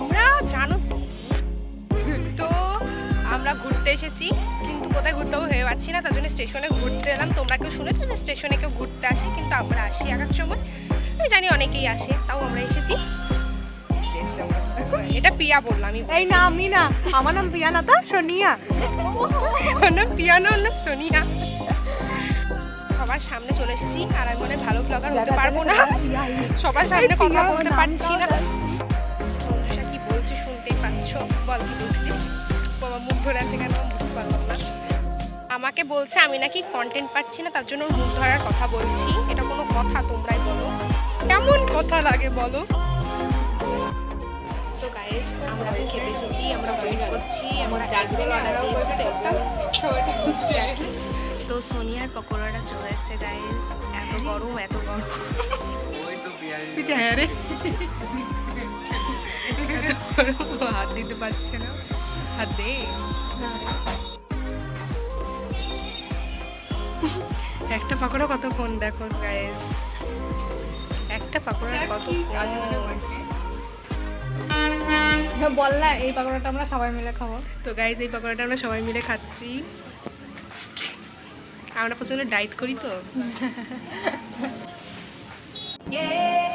আমরা জানো তো তো আমরা ঘুরতে এসেছি কিন্তু কোথায় ঘুরতে হবে ভেবে পাচ্ছি না তার জন্য স্টেশনে ঘুরতে এলাম। তোমরা কেউ শুনেছো যে স্টেশনে কেউ ঘুরতে আসে? কিন্তু আমরা আসি এক এক সময়। আমি জানি অনেকেই আসে তাও আমরা এসেছি। এটা পিয়া বললাম আমি এই না আমি না আমার নাম পিয়ানাতা সোনিয়া। ওর নাম পিয়ানো ওর নাম সোনিয়া। সবার সামনে চলে এসেছি আর আমি মনে ভালো ব্লগার হতে পারব না। সবার সামনে কথা বলতে পারছি না। পাচ্ছ বল কি বলছিস বাবা মুখ ধরে আছে কেন? বুঝতে পারলাম না। আমাকে বলছে আমি নাকি কন্টেন্ট পাচ্ছি না তার জন্য মুখ ধরার কথা বলছি। এটা কোনো কথা তোমরাই বলো। কেমন কথা লাগে বলো? তো গাইস আমরা খেতে এসেছি আমরা ওয়েট করছি আমরা ডাকবেল অর্ডার দিয়েছি তো একদম তো সোনিয়ার পকোড়াটা চলে এসেছে গাইস এত গরম এত গরম। হ্যাঁ রে। হাত দিতে পারছে না। হাত দে। একটা পাকোড়া কতক্ষণ দেখো গাইস একটা পাকোড়া কত বল না এই পাকোড়াটা আমরা সবাই মিলে খাব। তো গাইস এই পাকোড়াটা আমরা সবাই মিলে খাচ্ছি। আমরা প্রচণ্ড ডাইট করি তো।